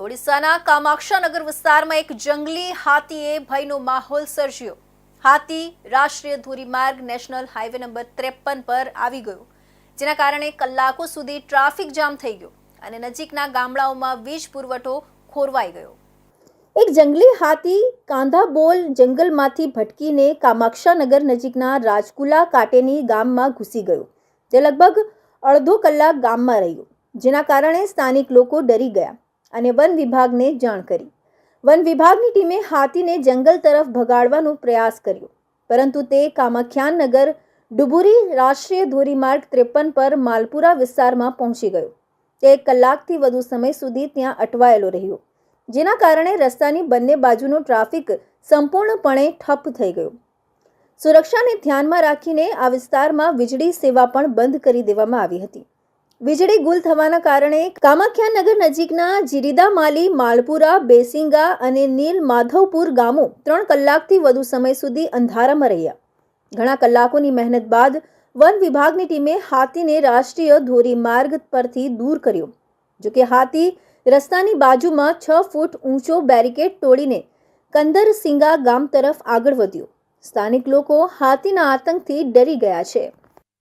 ઓડિશાના કામાક્ષાનગર વિસ્તારમાં એક જંગલી હાથીએ ભયનો માહોલ સર્જ્યો. હાથી રાષ્ટ્રીય ધોરીમાર્ગ નેશનલ હાઈવે નંબર ત્રેપન પર આવી ગયો, જેના કારણે કલાકો સુધી ટ્રાફિક જામ થઈ ગયો અને નજીકના ગામડાઓમાં વીજ પુરવઠો ખોરવાઈ ગયો. એક જંગલી હાથી કાંધાબોલ જંગલમાંથી ભટકીને કામાક્ષાનગર નજીકના રાજકુલા કાટેની ગામમાં ઘૂસી ગયો, જે લગભગ અડધો કલાક ગામમાં રહ્યો, જેના કારણે સ્થાનિક લોકો ડરી ગયા. અને વન વિભાગને જાણ કરી. વન વિભાગની ટીમે હાથીને જંગલ તરફ ભગાડવાનો પ્રયાસ કર્યો, પરંતુ તે કામાખ્યાનગર ડુબુરી રાષ્ટ્રીય ધોરીમાર્ગ ત્રેપન પર માલપુરા વિસ્તારમાં પહોંચી ગયો. તે એક કલાકથી વધુ સમય સુધી ત્યાં અટવાયેલો રહ્યો, જેના કારણે રસ્તાની બંને બાજુનો ટ્રાફિક સંપૂર્ણપણે ઠપ થઈ ગયો. સુરક્ષાને ધ્યાનમાં રાખીને આ વિસ્તારમાં વીજળી સેવા પણ બંધ કરી દેવામાં આવી હતી. વીજળી ગુલ થવાના કારણે કામાખ્યાનગર નજીકના જીરીદામાલી માલપુરા બેસિંગા અને નીલ માધવપુર ગામો ત્રણ કલાકથી વધુ સમય સુધી અંધારામાં રહ્યા. ઘણા કલાકોની મહેનત બાદ વન વિભાગની ટીમે હાથીને રાષ્ટ્રીય ધોરીમાર્ગ પરથી દૂર કર્યો. જોકે હાથી રસ્તાની બાજુમાં છ ફૂટ ઊંચો બેરિકેડ તોડીને કંદરસિંગા ગામ તરફ આગળ વધ્યો. સ્થાનિક લોકો હાથીના આતંકથી ડરી ગયા છે.